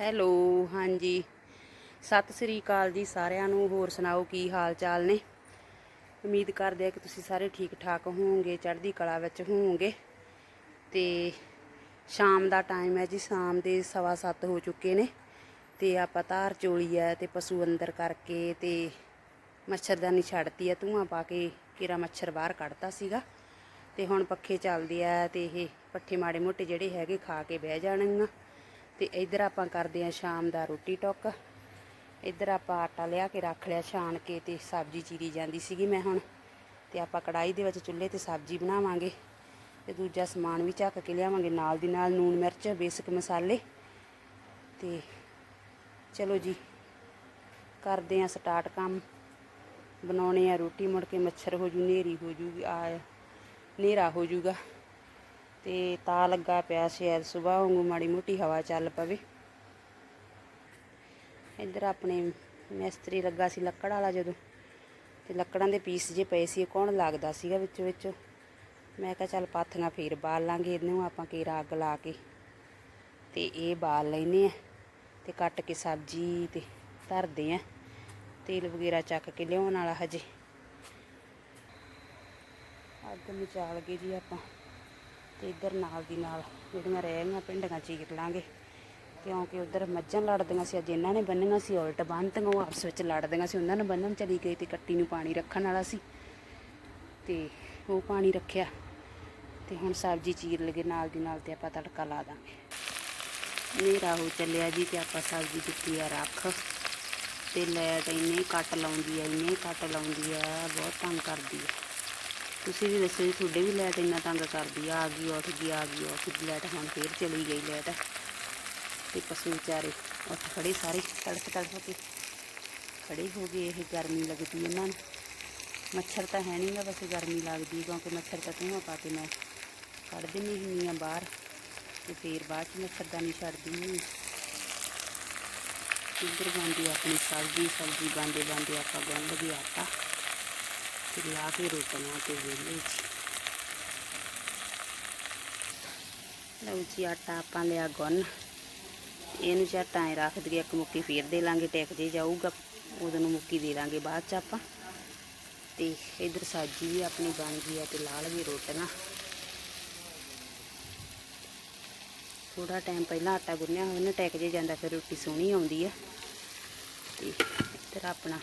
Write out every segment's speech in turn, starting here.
Hello, ਹਾਂਜੀ। ਸਤਿ ਸ੍ਰੀ ਅਕਾਲ ਜੀ ਸਾਰਿਆਂ ਨੂੰ, ਹੋਰ ਸੁਣਾਓ ਕੀ ਹਾਲ ਚਾਲ ਨੇ? ਉਮੀਦ ਕਰਦੇ ਆ ਕਿ ਤੁਸੀਂ ਸਾਰੇ ਠੀਕ ਠਾਕ ਹੋਵੋਗੇ, ਚੜ੍ਹਦੀ ਕਲਾ ਵਿੱਚ ਹੋਵੋਗੇ। ਤੇ ਸ਼ਾਮ ਦਾ ਟਾਈਮ ਹੈ ਜੀ, ਸ਼ਾਮ ਦੇ ਸਵਾ ਸੱਤ ਹੋ ਚੁੱਕੇ ਨੇ ਤੇ ਆਪਾਂ ਧਾਰ ਚੋਲੀ ਹੈ ਤੇ ਪਸ਼ੂ ਅੰਦਰ ਕਰਕੇ ਤੇ ਮੱਛਰਦਾਨੀ ਛੱਡਤੀ ਆ ਧੂਆਂ ਪਾ ਕੇ ਕੀਰਾ ਮੱਛਰ ਬਾਹਰ ਕੱਢਤਾ ਸੀਗਾ। ਤੇ ਹੁਣ ਪੱਖੇ ਚੱਲਦੇ ਆ ਤੇ ਇਹ ਪੱਠੇ ਮਾੜੇ ਮੋਟੇ ਜਿਹੜੇ ਹੈਗੇ ਖਾ ਕੇ ਬਹਿ ਜਾਣਗੇ ਤੇ ਇੱਧਰ ਆਪਾਂ ਕਰਦੇ ਆ ਸ਼ਾਮ ਦਾ ਰੋਟੀ ਟੁੱਕ। ਇੱਧਰ ਆਪਾਂ ਆਟਾ ਲਿਆ ਕੇ ਰੱਖ ਲਿਆ ਛਾਣ ਕੇ ਤੇ ਸਬਜ਼ੀ ਚੀਰੀ ਜਾਂਦੀ ਸੀਗੀ ਮੈਂ ਹੁਣ। ਤੇ ਆਪਾਂ ਕੜਾਈ ਦੇ ਵਿੱਚ ਚੁੱਲ੍ਹੇ ਤੇ ਸਬਜ਼ੀ ਬਣਾਵਾਂਗੇ। ਤੇ ਦੂਜਾ ਸਮਾਨ ਵੀ ਚੱਕ ਕੇ ਲਿਆਵਾਂਗੇ, ਨਾਲ ਦੀ ਨਾਲ ਨੂਣ ਮਿਰਚ, ਬੇਸਿਕ ਮਸਾਲੇ। ਤੇ ਚਲੋ ਜੀ, ਕਰਦੇ ਆ ਸਟਾਰਟ ਕੰਮ। ਬਣਾਉਣੇ ਆ ਰੋਟੀ ਮੁੜ ਕੇ ਮੱਛਰ ਹੋ ਜੂ ਨੇਰੀ ਹੋ ਜੂਗੀ, ਆ, ਹਨੇਰਾ ਹੋ ਜੂਗਾ। ਤੇ ਤਾਂ ਲੱਗਾ ਪਿਆ ਸ਼ਾਇਦ ਸਵੇਰ ਵਾਂਗੂ ਮਾੜੀ ਮੋਟੀ ਹਵਾ ਚੱਲ ਪਵੇ। ਇੱਧਰ ਆਪਣੇ ਮਿਸਤਰੀ ਲੱਗਾ ਸੀ ਲੱਕੜ ਵਾਲਾ ਜਦੋਂ, ਤੇ ਲੱਕੜਾਂ ਦੇ ਪੀਸ ਜੇ ਪਏ ਸੀ, ਇਹ ਕੌਣ ਲੱਗਦਾ ਸੀਗਾ ਵਿੱਚੋਂ ਵਿੱਚੋਂ? ਮੈਂ ਕਿਹਾ ਚੱਲ ਪਾਥੀਆਂ ਫੇਰ ਬਾਲ ਲਾਂਗੇ, ਇਹਨੂੰ ਆਪਾਂ ਕੇਰਾ ਅੱਗ ਲਾ ਕੇ। ਤੇ ਇਹ ਬਾਲ ਲੈਨੇ ਆ ਤੇ ਕੱਟ ਕੇ ਸਬਜ਼ੀ ਤੇ ਧਰਦੇ ਆ। ਤੇਲ ਵਗੈਰਾ ਚੱਕ ਕੇ ਲਿਆਉਣ ਵਾਲਾ ਹਜੇ। ਅੱਗ ਮਚਾਲ ਗਏ ਜੀ ਆਪਾਂ। ਤੇ ਇੱਧਰ ਨਾਲ ਦੀ ਨਾਲ ਜਿਹੜੀਆਂ ਰਹਿ ਗਈਆਂ ਪਿੰਡੀਆਂ ਚੀਰ ਲਾਂਗੇ। ਕਿਉਂਕਿ ਉਧਰ ਮੱਝਾਂ ਲੜਦੀਆਂ ਸੀ, ਅੱਜ ਇਹਨਾਂ ਨੇ ਬੰਨੀਆਂ ਸੀ, ਉਲਟ ਬੰਨ੍ਹਤੀਆਂ ਉਹ ਆਪਸ ਵਿੱਚ ਲੜਦੀਆਂ ਸੀ। ਉਹਨਾਂ ਨੂੰ ਬੰਨਣ ਚਲੀ ਗਈ ਤੇ ਕੱਟੀ ਨੂੰ ਪਾਣੀ ਰੱਖਣ ਵਾਲਾ ਸੀ। ਤੇ ਉਹ ਪਾਣੀ ਰੱਖਿਆ ਤੇ ਹੁਣ ਸਬਜ਼ੀ ਚੀਰ ਲਗੇ ਨਾਲ ਦੀ ਨਾਲ ਤੇ ਆਪਾਂ ਤੜਕਾ ਲਾ ਦਾਂਗੇ। ਹਨੇਰਾ ਹੋ ਚੱਲਿਆ ਜੀ ਤੇ ਆਪਾਂ ਸਬਜ਼ੀ ਦਿੱਤੀ ਆ ਰੱਖ। ਤੇ ਲੈਟ ਇੰਨੇ ਕੱਟ ਲਾਉਂਦੀ ਆ, ਇੰਨੇ ਕੱਟ ਲਾਉਂਦੀ ਆ, ਬਹੁਤ ਤੰਗ ਕਰਦੀ ਆ। ਤੁਸੀਂ ਵੀ ਦੱਸੋ ਜੀ, ਤੁਹਾਡੇ ਵੀ ਲਾਈਟ ਇੰਨਾ ਤੰਗ ਕਰਦੀ ਆ ਆ ਗਈ, ਉੱਠ ਗਈ, ਆ ਗਈ, ਉੱਠ ਗਈ ਲਾਈਟ ਹੁਣ ਫੇਰ ਚਲੀ ਗਈ ਲਾਈਟ ਤੇ ਪਸ਼ੂ ਵਿਚਾਰੇ ਉੱਠ ਖੜੇ ਸਾਰੇ ਤੜਕ ਤੜਕ ਕੇ। ਖੜੇ ਹੋ ਗਏ, ਇਹ ਗਰਮੀ ਲੱਗਦੀ ਇਹਨਾਂ ਨੂੰ। ਮੱਛਰ ਤਾਂ ਹੈ ਨਹੀਂਗਾ ਬਸ ਗਰਮੀ ਲੱਗਦੀ ਕਿਉਂਕਿ ਮੱਛਰ ਤਾਂ ਧੂਆਂ ਪਾ ਕੇ ਮੈਂ ਕੱਢ ਦਿੰਦੀ ਹੁੰਦੀ ਆ ਬਾਹਰ। ਤੇ ਫੇਰ ਬਾਅਦ ਚ ਮੱਛਰਦਾਨੀ ਛੱਡਦੀ ਹੁੰਦੀ ਇੱਧਰ ਬਣਦੀ ਆਪਣੀ ਸਬਜ਼ੀ ਸਬਜ਼ੀ ਬਣਦੇ ਬਣਦੇ ਆਪਾਂ ਗੁੰਨ ਲਗੇ ਆਟਾ। ਲਾ ਕੇ ਰੋਟੀਆਂ ਤੇ ਵੇਲੇ ਜੀ ਲਓ ਜੀ, ਆਟਾ ਆਪਾਂ ਲਿਆ ਗੁੰਨ। ਇਹਨੂੰ ਝੱਟ ਐਂ ਰੱਖ ਦਈਏ, ਇੱਕ ਮੁੱਕੀ ਫੇਰ ਦੇ ਲਾਂਗੇ, ਟਿਕ ਜੇ ਜਾਊਗਾ ਉਦੋਂ ਨੂੰ ਮੁੱਕੀ ਦੇ ਲਾਂਗੇ ਬਾਅਦ ਚ ਆਪਾਂ। ਤੇ ਇਧਰ ਸਬਜ਼ੀ ਵੀ ਆਪਣੀ ਬਣ ਗਈ ਆ ਤੇ ਲਾਲ ਵੀ ਰੋਟੀਆਂ। ਥੋੜਾ ਟਾਈਮ ਪਹਿਲਾਂ ਆਟਾ ਗੁੰਨਿਆ ਹੋਇਆ ਨਾ, ਟਿਕ ਜੇ ਜਾਂਦਾ, ਫਿਰ ਰੋਟੀ ਸੋਹਣੀ ਆਉਂਦੀ ਆ। ਤੇ ਇੱਧਰ ਆਪਣਾ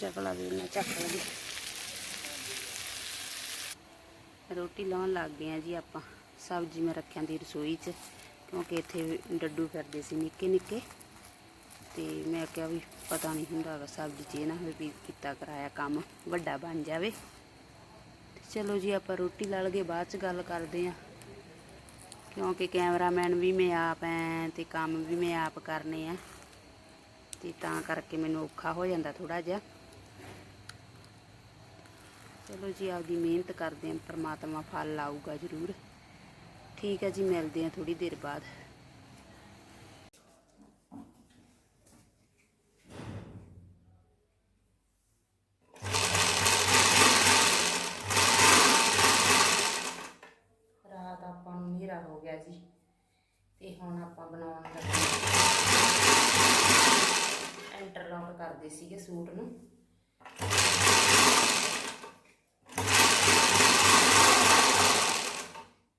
ਚਕਲਾ ਵੀ ਮੈਂ ਚੱਕ ਲਗੇ ਰੋਟੀ ਲਾਉਣ ਲੱਗ ਗਏ ਆ ਜੀ ਆਪਾਂ, ਸਬਜ਼ੀ ਮੈਂ ਰੱਖਿਆ ਦੀ ਰਸੋਈ 'ਚ, ਕਿਉਂਕਿ ਇੱਥੇ ਡੱਡੂ ਫਿਰਦੇ ਸੀ ਨਿੱਕੇ ਨਿੱਕੇ। ਤੇ ਮੈਂ ਕਿਹਾ ਵੀ ਪਤਾ ਨਹੀਂ ਹੁੰਦਾ ਵਾ ਸਬਜ਼ੀ 'ਚ ਇਹ ਨਾ ਹੋਵੇ ਵੀ ਕੀਤਾ ਕਰਾਇਆ ਕੰਮ, ਵੱਡਾ ਬਣ ਜਾਵੇ। ਚਲੋ ਜੀ ਆਪਾਂ ਰੋਟੀ ਲਾ ਲਗੇ ਬਾਅਦ 'ਚ ਗੱਲ ਕਰਦੇ ਆ। ਕਿਉਂਕਿ ਕੈਮਰਾਮੈਨ ਵੀ ਮੈਂ ਆਪ ਐ ਤੇ ਕੰਮ ਵੀ ਮੈਂ ਆਪ ਕਰਨੇ ਆ। ਤੇ ਤਾਂ ਕਰਕੇ ਮੈਨੂੰ ਔਖਾ ਹੋ ਜਾਂਦਾ ਥੋੜਾ ਜਿਹਾ। ਚਲੋ ਜੀ, ਆਪਦੀ ਮਿਹਨਤ ਕਰਦੇ ਆਂ, ਪ੍ਰਮਾਤਮਾ ਫਲ ਲਾਊਗਾ ਜ਼ਰੂਰ। ਠੀਕ ਹੈ ਜੀ, ਮਿਲਦੇ ਆਂ ਥੋੜੀ ਦੇਰ ਬਾਅਦ। ਰਾਤ ਆਪਾਂ ਨੂੰ ਹਨੇਰਾ ਹੋ ਗਿਆ ਜੀ, ਤੇ ਹੁਣ ਆਪਾਂ ਬਣਾਉਣ ਲੱਗੇ ਇੰਟਰਲੌਕ ਕਰਦੇ ਸੀਗੇ ਸੂਟ ਨੂੰ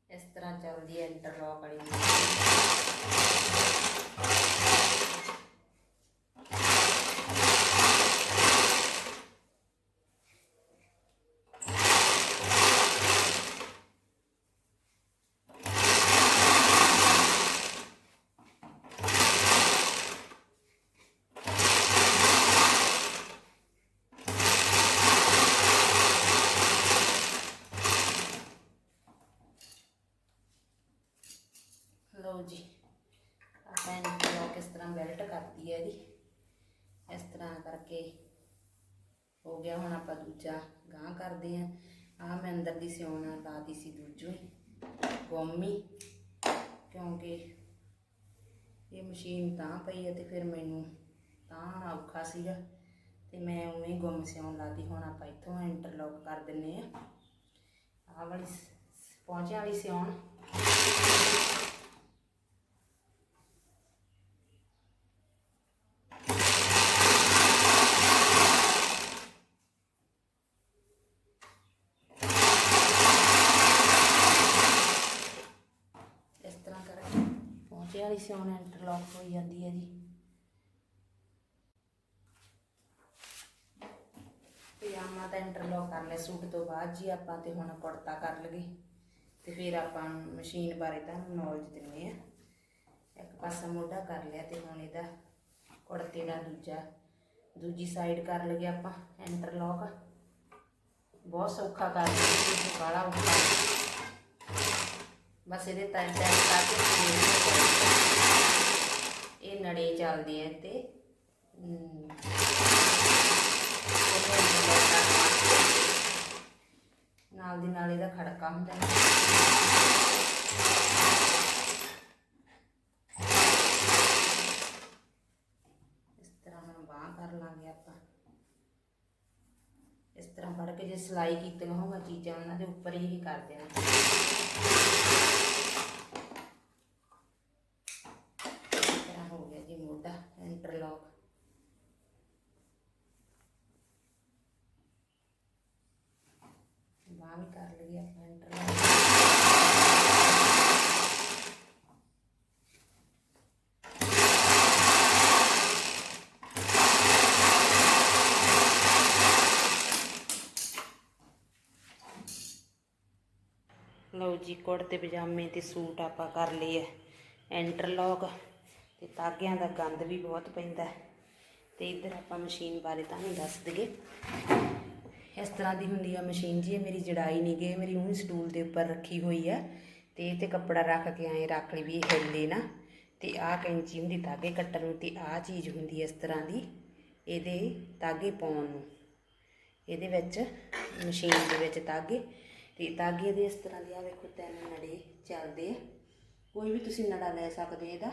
ਇਸ ਤਰ੍ਹਾਂ ਚੱਲਦੀ ਹੈ ਇੰਟਰਲੌਕ ਵਾਲੀ ਮਸ਼ੀਨ। ਲਓ ਜੀ ਆਪਾਂ ਇੰਟਰਲੌਕ ਇਸ ਤਰ੍ਹਾਂ ਬੈਲਟ ਕਰਤੀ ਹੈ ਇਹਦੀ ਇਸ ਤਰ੍ਹਾਂ ਕਰਕੇ ਹੋ ਗਿਆ, ਹੁਣ ਆਪਾਂ ਦੂਜਾ ਗਾਂ ਕਰਦੇ ਆਂ। ਆ ਮੈਂ ਅੰਦਰ ਦੀ ਸਿਉਣਾ ਲਾਤੀ ਸੀ ਦੂਜੋ ਹੀ। ਗੋਮੀ, ਕਿਉਂਕਿ ਇਹ ਮਸ਼ੀਨ ਤਾਂ ਪਈ ਹੈ ਤੇ ਫਿਰ ਮੈਨੂੰ ਤਾਂ ਔਖਾ ਸੀਗਾ। ਤੇ ਮੈਂ ਉਵੇਂ ਹੀ ਗੁੰਮ ਸਿਉਣ ਲਾਤੀ ਹੁਣ ਆਪਾਂ ਇੱਥੋਂ ਇੰਟਰਲੌਕ ਕਰ ਦਿੰਨੇ ਆ। ਆਹ ਵਾਲੀ ਪਹੁੰਚਿਆ ਵਾਲੀ ਸਿਉਣ ਪੌਂਚੇ ਵਾਲੀ ਸਿਉਣ ਇੰਟਰਲੌਕ ਹੋਈ ਜਾਂਦੀ ਹੈ ਜੀ। ਪਜਾਮਾ ਤਾਂ ਇੰਟਰਲੌਕ ਕਰ ਲਿਆ ਸੂਟ ਤੋਂ ਬਾਅਦ ਜੀ ਆਪਾਂ ਤੇ ਹੁਣ ਕੁੜਤਾ ਕਰ ਲਗੇ ਤੇ ਫਿਰ ਆਪਾਂ ਮਸ਼ੀਨ ਬਾਰੇ ਤਾਂ ਨੌਲੇਜ ਦਿੰਨੇ ਆ ਇੱਕ ਪਾਸਾ ਮੋਢਾ ਕਰ ਲਿਆ ਤੇ ਹੁਣ ਇਹਦਾ ਕੁੜਤੇ ਦਾ ਦੂਜਾ, ਦੂਜੀ ਸਾਈਡ ਕਰ ਲਗੇ ਆਪਾਂ ਇੰਟਰਲੌਕ ਬਹੁਤ ਸੌਖਾ ਕਰ ਲਿਆ ਤੇ ਔਖਾ ਬਸ ਇਹਦੇ ਤਾਂ ਟੈਪ ਕਰਕੇ ਇਹ ਨੜੇ ਚੱਲਦੇ ਤੇ ਨਾਲ ਦੀ ਨਾਲ ਇਹਦਾ ਖੜਕਾ ਹੁੰਦਾ ਇਸ ਤਰ੍ਹਾਂ ਹੁਣ ਬਾਂਹ ਕਰ ਲਾਂਗੇ ਆਪਾਂ। ਇਸ ਤਰ੍ਹਾਂ ਫੜ ਕੇ ਜੇ ਸਿਲਾਈ ਕੀਤੀਆਂ ਹੋਊਗਾ ਚੀਜ਼ਾਂ ਉਹਨਾਂ ਦੇ ਉੱਪਰ ਹੀ ਕਰ ਦੇਣਾ ਇਸ ਤਰ੍ਹਾਂ ਹੋ ਗਿਆ ਜੀ ਮੋਢਾ ਇੰਟਰਲੌਕ ਬਾਂਹ ਵੀ ਕਰ ਲਈ ਆਪਾਂ ਲਓ ਜੀ ਕੁੜਤੇ ਪਜਾਮੇ ਤੇ ਸੂਟ ਆਪਾਂ ਕਰ ਲਏ ਐ ਇੰਟਰਲੌਕ ਤੇ ਤਾਗਿਆਂ ਦਾ ਗੰਦ ਵੀ ਬਹੁਤ ਪੈਂਦਾ ਹੈ। ਤੇ ਇੱਧਰ ਆਪਾਂ ਮਸ਼ੀਨ ਬਾਰੇ ਤੁਹਾਨੂੰ ਦੱਸ ਦਈਏ ਇਸ ਤਰ੍ਹਾਂ ਦੀ ਹੁੰਦੀ ਆ ਮਸ਼ੀਨ ਜੀ, ਇਹ ਮੇਰੀ ਜੜਾਈ ਨਹੀਂ ਗਈ ਮੇਰੀ ਉਹੀ ਸਟੂਲ ਦੇ ਉੱਪਰ ਰੱਖੀ ਹੋਈ ਆ। ਤੇ ਇਹ ਤੇ ਕੱਪੜਾ ਰੱਖ ਕੇ ਐਂ ਰੱਖ ਲਈ ਵੀ ਇਹ ਹਿੱਲੇ ਨਾ। ਤੇ ਆਹ ਕੈਂਚੀ ਹੁੰਦੀ ਧਾਗੇ ਕੱਟਣ ਨੂੰ, ਤੇ ਆਹ ਚੀਜ਼ ਹੁੰਦੀ ਇਸ ਤਰ੍ਹਾਂ ਦੀ, ਇਹਦੇ ਧਾਗੇ ਪਾਉਣ ਨੂੰ। ਇਹਦੇ ਵਿੱਚ ਮਸ਼ੀਨ ਦੇ ਵਿੱਚ ਤਾਗੇ ਤੇ ਤਾਗੇ ਦੇ ਇਸ ਤਰ੍ਹਾਂ ਦੇ ਆ, ਵੇਖੋ ਤਿੰਨ ਨੜੇ ਚੱਲਦੇ ਆ। ਕੋਈ ਵੀ ਤੁਸੀਂ ਨੜਾ ਲੈ ਸਕਦੇ ਇਹਦਾ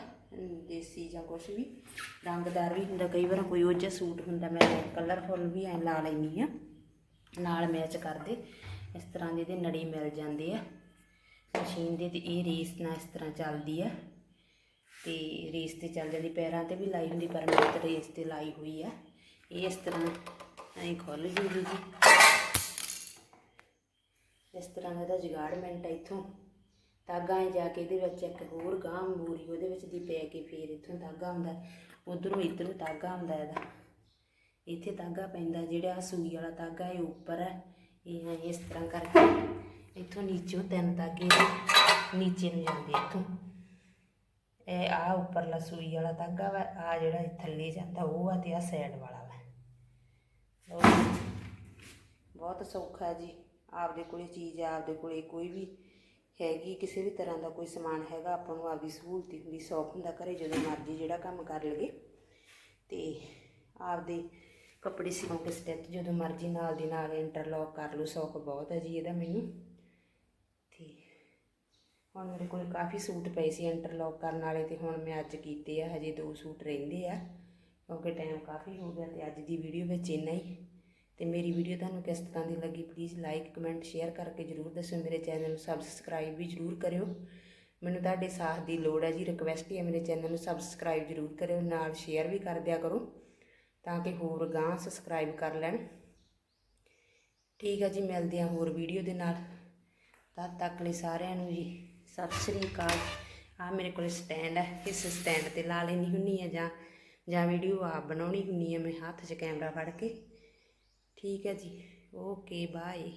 ਦੇਸੀ ਜਾਂ ਕੁਝ ਵੀ। ਰੰਗਦਾਰ ਵੀ ਹੁੰਦਾ, ਕਈ ਵਾਰ ਕੋਈ ਉਹ ਜਿਹਾ ਸੂਟ ਹੁੰਦਾ, ਮੈਂ ਕਲਰਫੁੱਲ ਵੀ ਐ ਲਾ ਲੈਂਦੀ ਆ। ਨਾਲ ਮੈਚ ਕਰਦੇ। ਇਸ ਤਰ੍ਹਾਂ ਦੇ ਇਹਦੇ ਨੜੇ ਮਿਲ ਜਾਂਦੇ ਆ। ਮਸ਼ੀਨ ਦੇ ਤੇ ਇਹ ਰੇਸ ਨਾਲ ਇਸ ਤਰ੍ਹਾਂ ਚੱਲਦੀ ਆ। ਤੇ ਰੇਸ ਤੇ ਚੱਲ ਜਾਂਦੀ, ਪੈਰਾਂ ਤੇ ਵੀ ਲਾਈ ਹੁੰਦੀ, ਪਰ ਮੈਂ ਤਾਂ ਰੇਸ ਤੇ ਲਾਈ ਹੋਈ ਆ। ਇਹ ਇਸ ਤਰ੍ਹਾਂ ਐਂ ਖੁੱਲ ਜੂਗੀ ਜੀ। ਇਸ ਤਰ੍ਹਾਂ ਦਾ ਇਹਦਾ ਜਗਾੜਮੈਂਟ ਹੈ ਇੱਥੋਂ। ਧਾਗਾ ਹੈ ਜਾ ਕੇ ਇਹਦੇ ਵਿੱਚ ਇੱਕ ਹੋਰ ਗਾਂ ਮੂਰੀ ਉਹਦੇ ਵਿੱਚ ਦੀ ਪੈ ਕੇ ਫੇਰ ਇੱਥੋਂ ਧਾਗਾ ਹੁੰਦਾ ਉਧਰੋਂ ਇੱਧਰੋਂ ਧਾਗਾ ਹੁੰਦਾ ਇਹਦਾ। ਇੱਥੇ ਤਾਗਾ ਪੈਂਦਾ ਜਿਹੜਾ ਆਹ ਸੂਈ ਵਾਲਾ ਤਾਗਾ ਇਹ ਉੱਪਰ ਹੈ। ਇਹ ਐਂ ਇਸ ਤਰ੍ਹਾਂ ਕਰਕੇ ਇੱਥੋਂ ਨੀਚੋਂ ਤਿੰਨ ਤਾਗੇ ਨੀਚੇ ਨੂੰ ਜਾਂਦੇ ਇੱਥੋਂ। ਇਹ ਆ ਉੱਪਰਲਾ ਸੂਈ ਵਾਲਾ ਤਾਗਾ ਵਾ ਆ ਜਿਹੜਾ ਥੱਲੇ ਜਾਂਦਾ, ਉਹ ਆ ਤੇ ਆ ਸਾਈਡ ਵਾਲਾ ਵਾ। ਬਹੁਤ ਸੌਖਾ ਜੀ, ਆਪਦੇ ਕੋਲੇ ਚੀਜ਼ ਆ, ਆਪਦੇ ਕੋਲੇ ਕੋਈ ਵੀ ਹੈਗੀ, ਕਿਸੇ ਵੀ ਤਰ੍ਹਾਂ ਦਾ ਕੋਈ ਸਮਾਨ ਹੈਗਾ, ਆਪਾਂ ਨੂੰ ਆਪਦੀ ਸਹੂਲਤੀ ਹੁੰਦੀ, ਸੌਖ ਹੁੰਦਾ, ਘਰੇ ਜਦੋਂ ਮਰਜ਼ੀ ਜਿਹੜਾ ਕੰਮ ਕਰ ਲਈਏ। ਤੇ ਆਪਦੇ ਕੱਪੜੇ ਸਿਉਂ ਕੇ ਸਟਿਚ ਜਦੋਂ ਮਰਜ਼ੀ ਨਾਲ ਦੀ ਨਾਲ ਇੰਟਰਲੌਕ ਕਰ ਲਓ, ਸੌਖ ਬਹੁਤ ਹੈ ਜੀ ਇਹਦਾ ਮੈਨੂੰ। ਤੇ ਹੁਣ ਮੇਰੇ ਕੋਲ ਕਾਫੀ ਸੂਟ ਪਏ ਸੀ ਇੰਟਰਲੌਕ ਕਰਨ ਵਾਲੇ ਤੇ ਹੁਣ ਮੈਂ ਅੱਜ ਕੀਤੇ ਆ, ਹਜੇ ਦੋ ਸੂਟ ਰਹਿੰਦੇ ਆ, ਕਿਉਂਕਿ ਟਾਈਮ ਕਾਫੀ ਹੋ ਗਿਆ ਤੇ ਅੱਜ ਦੀ ਵੀਡੀਓ ਵਿੱਚ ਇੰਨਾ ਹੀ। ਤੇ ਮੇਰੀ ਵੀਡੀਓ ਤੁਹਾਨੂੰ ਕਿਸ ਤਰ੍ਹਾਂ ਦੀ ਲੱਗੀ ਪਲੀਜ਼ ਲਾਈਕ ਕਮੈਂਟ ਸ਼ੇਅਰ ਕਰਕੇ ਜਰੂਰ ਦੱਸਿਓ, ਮੇਰੇ ਚੈਨਲ ਨੂੰ ਸਬਸਕ੍ਰਾਈਬ ਵੀ ਜਰੂਰ ਕਰਿਓ। ਮੈਨੂੰ ਤੁਹਾਡੇ ਸਾਥ ਦੀ ਲੋੜ ਹੈ ਜੀ ਰਿਕਵੈਸਟ ਹੈ ਮੇਰੇ ਚੈਨਲ ਨੂੰ ਸਬਸਕ੍ਰਾਈਬ ਜਰੂਰ ਕਰਿਓ, ਨਾਲ ਸ਼ੇਅਰ ਵੀ ਕਰ ਦਿਆ ਕਰੋ। ਤਾਂ ਕਿ ਹੋਰ ਗਾਂ ਸਬਸਕ੍ਰਾਈਬ ਕਰ ਲੈਣ। ਠੀਕ ਹੈ ਜੀ, ਮਿਲਦੇ ਹਾਂ ਹੋਰ ਵੀਡੀਓ ਦੇ ਨਾਲ। ਤਦ ਤੱਕ ਲਈ ਸਾਰਿਆਂ ਨੂੰ ਜੀ, ਸਤਿ ਸ਼੍ਰੀ ਅਕਾਲ। ਆ ਮੇਰੇ ਕੋਲ ਸਟੈਂਡ ਹੈ ਇਸ ਸਟੈਂਡ ਤੇ ਲਾ ਲੈਣੀ ਹੁੰਨੀ ਹੈ ਜਾਂ ਜਾਂ ਵੀਡੀਓ ਆਪ ਬਣਾਉਣੀ ਹੁੰਨੀ ਹੈ ਮੈਂ ਹੱਥ 'ਚ ਕੈਮਰਾ ਫੜ ਕੇ। ਠੀਕ ਹੈ ਜੀ ਓਕੇ ਬਾਏ